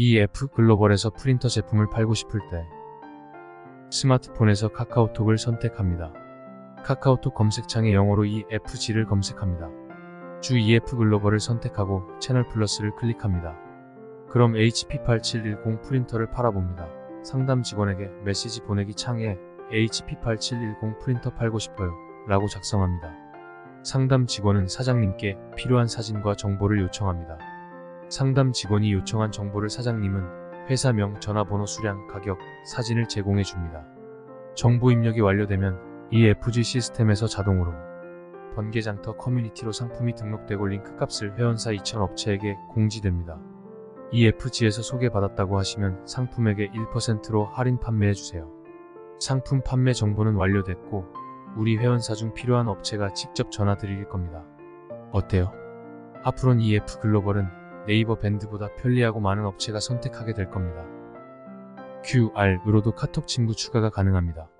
EF 글로벌에서 프린터 제품을 팔고 싶을 때 스마트폰에서 카카오톡을 선택합니다. 카카오톡 검색창에 영어로 EFG를 검색합니다. 주 EF 글로벌을 선택하고 채널 플러스를 클릭합니다. 그럼 HP8710 프린터를 팔아봅니다. 상담 직원에게 메시지 보내기 창에 HP8710 프린터 팔고 싶어요 라고 작성합니다. 상담 직원은 사장님께 필요한 사진과 정보를 요청합니다. 상담 직원이 요청한 정보를 사장님은 회사명, 전화번호, 수량, 가격, 사진을 제공해 줍니다. 정보 입력이 완료되면 이 FG 시스템에서 자동으로 번개장터 커뮤니티로 상품이 등록되고 링크 값을 회원사 2천 업체에게 공지됩니다. 이 FG에서 소개받았다고 하시면 상품에게 1%로 할인 판매해 주세요. 상품 판매 정보는 완료됐고 우리 회원사 중 필요한 업체가 직접 전화 드릴 겁니다. 어때요? 앞으로는 EF 글로벌은 네이버 밴드보다 편리하고 많은 업체가 선택하게 될 겁니다. QR으로도 카톡 친구 추가가 가능합니다.